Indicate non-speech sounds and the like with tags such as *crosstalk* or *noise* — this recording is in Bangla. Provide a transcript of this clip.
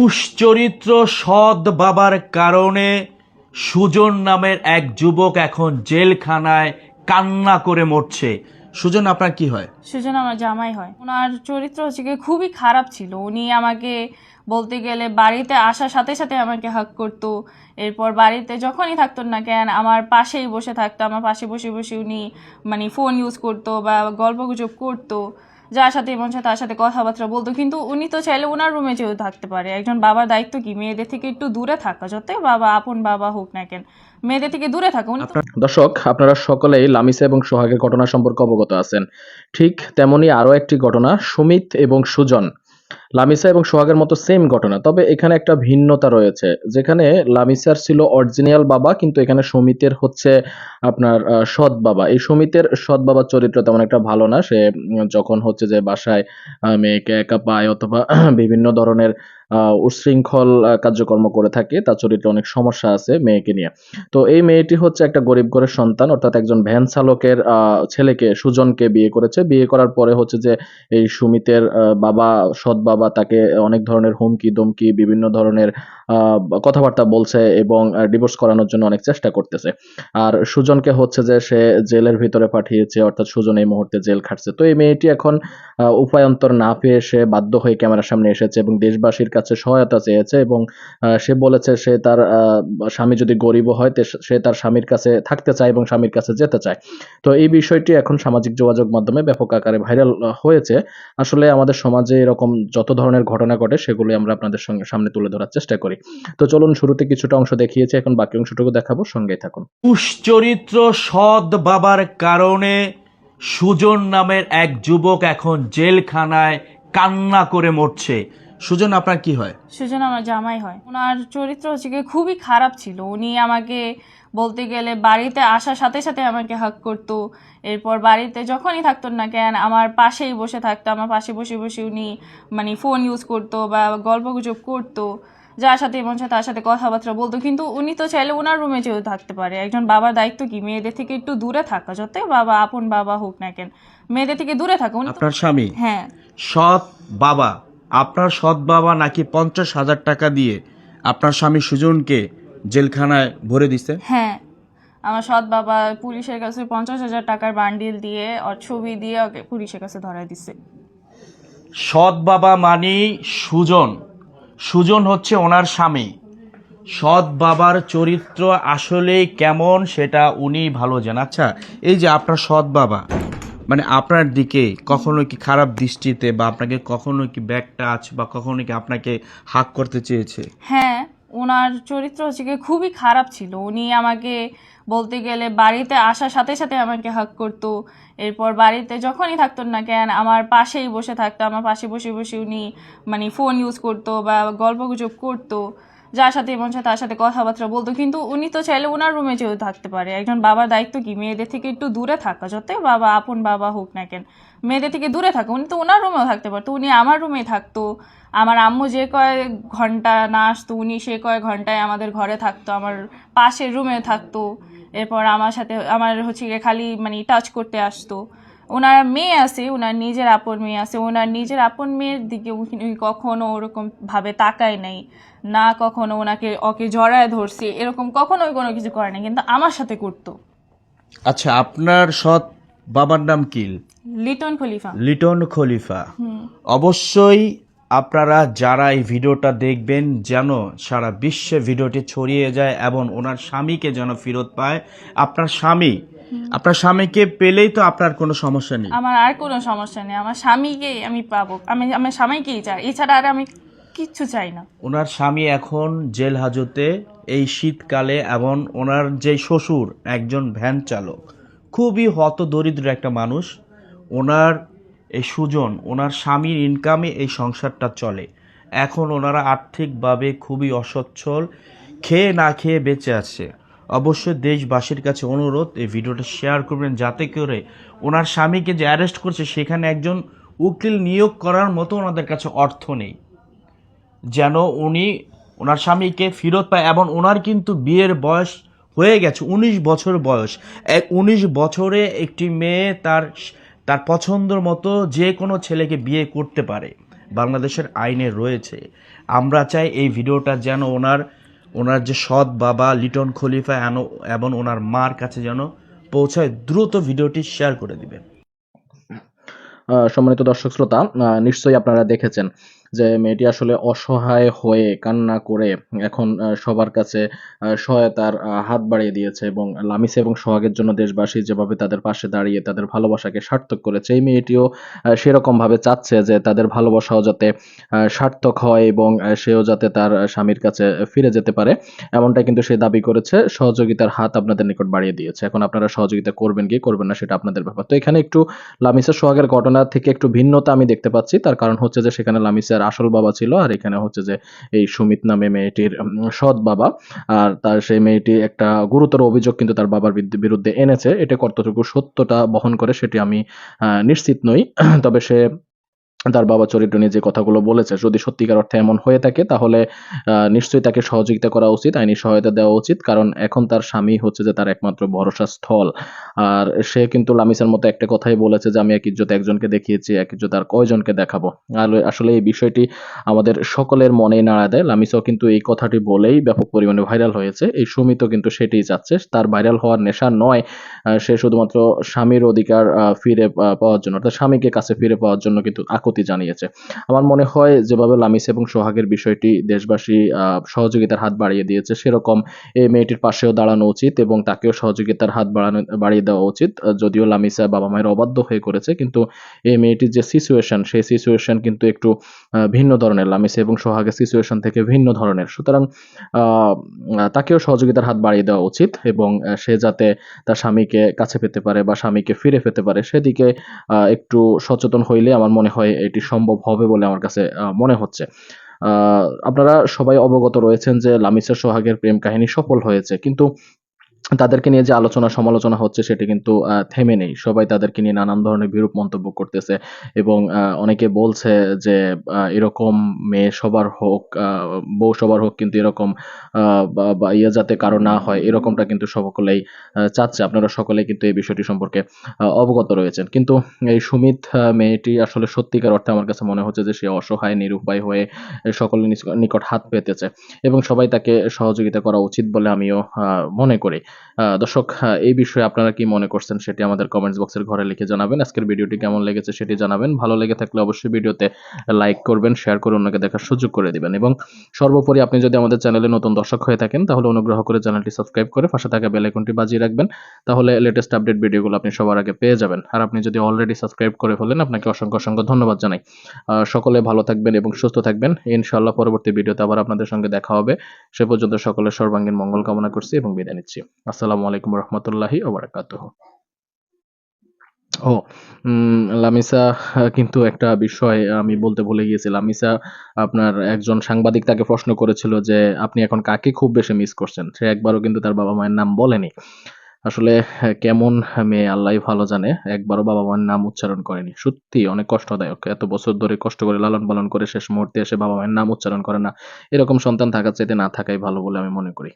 দুশ্চরিত্র সৎ বাবার কারণে সুজন নামের এক যুবক এখন জেলখানায় কান্না করে মরছে। সুজন, আপনার কি হয়? সুজন আমার জামাই হয়। ওনার চরিত্র হচ্ছে গিয়ে খুবই খারাপ ছিল। উনি আমাকে বলতে গেলে বাড়িতে আসার সাথে সাথে আমাকে হাক করতো। এরপর বাড়িতে যখনই থাকতো না কেন, আমার পাশেই বসে থাকতো। আমার পাশে বসে বসে উনি মানে ফোন ইউজ করতো বা গল্প গুজব করতো। যার সাথে এবং তার সাথে কথাবার্তা বলতো। কিন্তু উনি তো চাইলে ওনার রুমে যেও থাকতে পারে। একজন বাবার দায়িত্ব কি? মেয়েদের থেকে একটু দূরে থাকা। যতই বাবা, আপন বাবা হোক না কেন, মেয়েদের থেকে দূরে থাকা। উনি দর্শক, আপনারা সকলেই লামিসা এবং সোহাগের ঘটনা সম্পর্কে অবগত আছেন। ঠিক তেমনি আরও একটি ঘটনা, সুমিত এবং সুজন। লামিসা এবং সোহাগের মতো সেম ঘটনা। তবে এখানে একটা ভিন্নতা রয়েছে, যেখানে লামিসার ছিল অরিজিনাল বাবা, কিন্তু এখানে সমিতের হচ্ছে আপনার সৎ বাবা। এই সমিতের সৎ বাবার চরিত্র তেমন একটা ভালো না। সে যখন হচ্ছে যে বাসায় মেয়েকে একা পায় অথবা *clears throat* বিভিন্ন ধরনের আহ, উচ্ছৃঙ্খল কার্যকর্ম করে থাকে। তার চরিত্রে অনেক সমস্যা আছে মেয়েকে নিয়ে। তো এই মেয়েটি হচ্ছে একটা গরিব ঘরের সন্তান অর্থাৎ একজন ভ্যান চালকের ছেলেকে সুজনকে বিয়ে করেছে। বিয়ে করার পরে হচ্ছে যে এই সুমিতের বাবা সৎ বাবা তাকে অনেক ধরনের হুমকি দমকি বিভিন্ন ধরনের কথাবার্তা বলছে এবং ডিভোর্স করানোর জন্য অনেক চেষ্টা করতেছে। আর সুজনকে হচ্ছে যে সে জেলের ভিতরে পাঠিয়েছে অর্থাৎ সুজন এই মুহূর্তে জেল খাটছে। তো এই মেয়েটি এখন উপায়ন্তর না পেয়ে সে বাধ্য হয়ে ক্যামেরার সামনে এসেছে এবং দেশবাসীর কাছে সহায়তা চেয়েছে এবং সে বলেছে সে তার স্বামী যদি গরিব হয় সে তার স্বামীর কাছে থাকতে চায় এবং স্বামীর কাছে যেতে চায়। তো এই বিষয়টি এখন সামাজিক যোগাযোগ মাধ্যমে ব্যাপক আকারে ভাইরাল হয়েছে। আসলে আমাদের সমাজে এরকম যত ধরনের ঘটনা ঘটে সেগুলি আমরা আপনাদের সঙ্গে সামনে তুলে ধরার চেষ্টা করি। তো চলুন শুরুতে কিছুটা অংশ দেখিয়েছি, এখন বাকি অংশটুকু দেখাবো, সঙ্গেই থাকুন। দুশ্চরিত্র সৎ বাবার কারণে সুজন নামের এক যুবক এখন জেলখানায় কান্না করে মরছে। সুজন আপনার কি হয়? সুজন আমার জামাই হয়। ওনার চরিত্র হচ্ছে গিয়ে খুবই খারাপ ছিল। উনি আমাকে বলতে গেলে বাড়িতে আসার সাথে সাথে আমাকে হাক করতো। এরপর বাড়িতে যখনই থাকতো না কেন আমার পাশেই বসে থাকতো। আমার পাশে বসে বসে উনি মানে ফোন ইউজ করতো বা গল্প গুজব করতো। যার সাথে মন চায় তার সাথে কথাবার্তা বলতো। কিন্তু উনি তো চাইলে ওনার রুমে যেও থাকতে পারে। একজন বাবার দায়িত্ব কি? মেয়েদের থেকে একটু দূরে থাকা। যতই বাবা আপন বাবা হোক না কেন মেয়েদের থেকে দূরে থাকা। উনি আপনার স্বামী? হ্যাঁ। সৎ বাবা আপনার সৎ বাবা নাকি পঞ্চাশ হাজার টাকা দিয়ে আপনার স্বামী সুজনকে জেলখানায় ভরে দিছে? হ্যাঁ আমার সৎ বাবা পুলিশের কাছে পঞ্চাশ হাজার টাকার বান্ডিল দিয়ে ওর ছবি দিয়ে ওকে পুলিশের কাছে ধরাই দিছে। সৎ বাবা মানি সুজন। সুজন হচ্ছে ওনার স্বামী। সৎ বাবার চরিত্র আসলে কেমন সেটা উনি ভালো জান আচ্ছা এই যে আপনার সৎ বাবা মানে আপনার দিকে কখনো কি খারাপ দৃষ্টিতে বা আপনাকে কখনো কি ব্যাক টাচ বা কখনো কি আপনাকে হাক করতে চেয়েছে? হ্যাঁ ওনার চরিত্র হচ্ছে কি খুবই খারাপ ছিল। উনি আমাকে বলতে গেলে বাড়িতে আসার সাথে সাথে আমাকে হাক করতো। এরপর বাড়িতে যখনই থাকতো না কেন, আমার পাশেই বসে থাকতো। আমার পাশে বসে বসে উনি মানে ফোন ইউজ করতো বা গল্প গুজব করতো। যার সাথে মন চায় তার সাথে কথাবার্তা বলতো। কিন্তু উনি তো চাইলে ওনার রুমে যেও থাকতে পারে। একজন বাবার দায়িত্ব কি? মেয়েদের থেকে একটু দূরে থাকা। যতই বাবা, আপন বাবা হোক না কেন, মেয়েদের থেকে দূরে থাকা। উনি তো ওনার রুমেও থাকতে পারতো। উনি আমার রুমে থাকতো। আমার আম্মু যে কয় ঘণ্টা না আসতো উনি সে কয় ঘন্টায় আমাদের ঘরে থাকতো, আমার পাশের রুমে থাকতো। এরপর আমার সাথে, আমার হচ্ছে খালি মানে টাচ করতে আসতো। ওনার মেয়ে আছে ওনার নিজের আপন মেয়ে আছে ওনার নিজের আপন মেয়ের দিকে উনি কখনো ওরকম ভাবে তাকায় নাই না কখনো ওনাকে ওকে জড়ায় ধরছে এরকম কখনোই কোনো কিছু করে না কিন্তু আমার সাথে করতো। আচ্ছা আপনার সৎ বাবার নাম কি? লিটন খলিফা। লিটন খলিফা। অবশ্যই আপনারা যারা এই ভিডিওটা দেখবেন যেন সারা বিশ্বে ভিডিওটি ছড়িয়ে যায় এবং ওনার স্বামীকে যেন ফেরত পায় আপনার স্বামী আপনার স্বামীকে পেলেই তো আপনার কোনো সমস্যা নেই। আমার আর কোনো সমস্যা নেই। আমার স্বামীকে আমি পাবো। আমি আমার স্বামীকেই চাই। এছাড়া আর আমি কিচ্ছু চাই না। ওনার স্বামী এখন জেল হাজতে এই শীতকালে এবং ওনার যে শ্বশুর একজন ভ্যান চালক খুবই হত দরিদ্র একটা মানুষ। ওনার এই সুজন ওনার স্বামীর ইনকামে এই সংসারটা চলে। এখন ওনারা আর্থিকভাবে খুবই অসচ্ছল খেয়ে না খেয়ে বেঁচে আছে। অবশ্যই দেশবাসীর কাছে অনুরোধ, এই ভিডিওটা শেয়ার করবেন যাতে করে ওনার স্বামীকে যে অ্যারেস্ট করছে, সেখানে একজন উকিল নিয়োগ করার মতো ওনাদের কাছে অর্থ নেই। যেন উনি ওনার স্বামীকে ফেরত পায় এবং ওনার কিন্তু বিয়ের বয়স হয়ে গেছে, উনিশ বছর বয়স। এক উনিশ বছরে একটি মেয়ে তার তার পছন্দের মতো যে কোনো ছেলেকে বিয়ে করতে পারে। বাংলাদেশের আইনে রয়েছে। আমরা চাই এই ভিডিওটা যেন ওনার ওনার যে সৎ বাবা, লিটন খলিফা এবং ওনার মার কাছে যেন পৌঁছায়, দ্রুত ভিডিওটি শেয়ার করে দিবেন। সম্মানিত দর্শক শ্রোতা নিশ্চয়ই আপনারা দেখেছেন। যে মেয়েটি আসলে অসহায় হয়ে কান্না করে এখন সবার কাছে সহায়তার হাত বাড়িয়ে দিয়েছে এবং লামিস এবং সোহাগের জন্য দেশবাসী যেভাবে তাদের পাশে দাঁড়িয়ে তাদের ভালোবাসাকে সার্থক করেছে এই মেয়েটিও আহ, সেরকম ভাবে চাচ্ছে যে তাদের ভালোবাসাও যাতে সার্থক হয় এবং সেও যাতে তার স্বামীর কাছে ফিরে যেতে পারে। এমনটা কিন্তু সে দাবি করেছে। সহযোগিতার হাত আপনাদের নিকট বাড়িয়ে দিয়েছে। এখন আপনারা সহযোগিতা করবেন কি করবেন না সেটা আপনাদের ব্যাপার। তো এখানে একটু লামিসা সোহাগের ঘটনা থেকে একটু ভিন্নতা আমি দেখতে পাচ্ছি। তার কারণ হচ্ছে যে সেখানে লামিসার আসল বাবা ছিল, আর এখানে হচ্ছে যে এই সুমিত নামে মেয়েটির সৎ বাবা। আর তার সেই মেয়েটি একটা গুরুতর অভিযোগ কিন্তু তার বাবার বিরুদ্ধে- এনেছে। এটা কতটুকু সত্যটা বহন করে সেটি আমি নিশ্চিত নই। *clears throat* তবে সে তার বাবা চরিত্র নিয়ে যে কথাগুলো বলেছে, যদি সত্যিকার অর্থে এমন হয়ে থাকে, তাহলে নিশ্চয়ই তাকে সহযোগিতা করা উচিত, আইনি সহায়তা দেওয়া উচিত, কারণ এখন তার স্বামী হচ্ছে যে তার একমাত্র ভরসা স্থল। আর সে কিন্তু লামিসের মতো একটা কথাই বলেছে যে, আমি এক ইজ্জত একজনকে দেখিয়েছি, এক ইজ্জত আর কয়জনকে দেখাবো? আর আসলে এই বিষয়টি আমাদের সকলের মনে নাড়া দেয়। লামিসও কিন্তু এই কথাটি বলেই ব্যাপক পরিমাণে ভাইরাল হয়েছে। এই সুমিতও কিন্তু সেটাই চাচ্ছে। তার ভাইরাল হওয়ার নেশা নয় সে শুধুমাত্র স্বামীর অধিকার ফিরে পাওয়ার জন্য। অর্থাৎ স্বামীকে কাছে ফিরে পাওয়ার জন্য কিন্তু আকুতি জানিয়েছে। আমার মনে হয় যেভাবে লামিস এবং সোহাগের বিষয়টি দেশবাসী সহযোগিতার হাত বাড়িয়ে দিয়েছে, সেরকম এই মেয়েটির পাশেও দাঁড়ানো উচিত এবং তাকেও সহযোগিতার হাত বাড়ানো, বাড়িয়ে দেওয়া উচিত। যদিও লামিসা বাবা মায়ের অবাধ্য হয়ে করেছে, কিন্তু এই মেয়েটির যে সিচুয়েশন সেই সিচুয়েশন কিন্তু একটু ভিন্ন ধরনের। লামিসা এবং সোহাগের সিচুয়েশন থেকে ভিন্ন ধরনের। সুতরাং তাকেও সহযোগিতার হাত বাড়িয়ে দেওয়া উচিত এবং সে যাতে তার স্বামীকে কাছে পেতে পারে বা স্বামীকে ফিরে পেতে পারে, সেদিকে একটু সচেতন হইলে আমার মনে হয় এটি সম্ভব হবে বলে আমার কাছে মনে হচ্ছে। আপনারা সবাই অবগত রয়েছেন যে লামিসা সোহাগের প্রেম কাহিনী সফল হয়েছে। কিন্তু তাদেরকে নিয়ে যে আলোচনা সমালোচনা হচ্ছে সেটি কিন্তু থেমে নেই। সবাই তাদেরকে নিয়ে নানান ধরনের বিরূপ মন্তব্য করতেছে এবং অনেকে বলছে যে এরকম মেয়ে সবার হোক বউ সবার হোক কিন্তু এরকম ইয়ে যাতে কারও না হয়, এরকমটা কিন্তু সকলেই চাচ্ছে। আপনারা সকলেই কিন্তু এই বিষয়টি সম্পর্কে অবগত রয়েছেন। কিন্তু এই সুমিত মেয়েটি আসলে সত্যিকার অর্থে আমার কাছে মনে হচ্ছে যে, সে অসহায়, নিরুপায় হয়ে সকলের নিকট হাত পেতেছে এবং সবাই তাকে সহযোগিতা করা উচিত বলে আমিও মনে করি। দর্শক এই বিষয়ে আপনারা কি মনে করছেন সেটি আমাদের কমেন্টস বক্সের ঘরে লিখে জানাবেন। আজকের ভিডিওটি কেমন লেগেছে সেটি জানাবেন। ভালো লেগে থাকলে অবশ্যই ভিডিওতে লাইক করবেন শেয়ার করে অন্যকে দেখার সুযোগ করে দিবেন এবং সর্বোপরি আপনি যদি আমাদের চ্যানেলে নতুন দর্শক হয়ে থাকেন, তাহলে অনুগ্রহ করে চ্যানেলটি সাবস্ক্রাইব করে পাশে থাকা বেল আইকনটি বাজিয়ে রাখবেন। তাহলে লেটেস্ট আপডেট ভিডিওগুলো আপনি সবার আগে পেয়ে যাবেন। আর আপনি যদি অলরেডি সাবস্ক্রাইব করে ফেলেন, আপনাকে অসংখ্য অসংখ্য ধন্যবাদ জানাই। সকলে ভালো থাকবেন এবং সুস্থ থাকবেন। ইনশাআল্লাহ পরবর্তী ভিডিওতে আবার আপনাদের সঙ্গে দেখা হবে। সে পর্যন্ত সকলের সর্বাঙ্গীন মঙ্গল কামনা করছি এবং বিদায় নিচ্ছি। আসসালামু আলাইকুম রহমতুল্লাহি ওবরাকাতুহ। ও লামিসা কিন্তু একটা বিষয় আমি বলতে ভুলে গিয়েছি। লামিসা, আপনার একজন সাংবাদিক তাকে প্রশ্ন করেছিল যে, আপনি এখন কাকে খুব বেশি মিস করছেন? সে একবারও কিন্তু তার বাবা মায়ের নাম বলেনি। আসলে কেমন মেয়ে, আল্লাহ ভালো জানে, একবারও বাবা মায়ের নাম উচ্চারণ করেনি। সত্যি অনেক কষ্টদায়ক। এত বছর ধরে কষ্ট করে লালন পালন করে শেষ মুহূর্তে এসে বাবা মায়ের নাম উচ্চারণ করে না। এরকম সন্তান থাকার চাইতে না থাকাই ভালো বলে আমি মনে করি।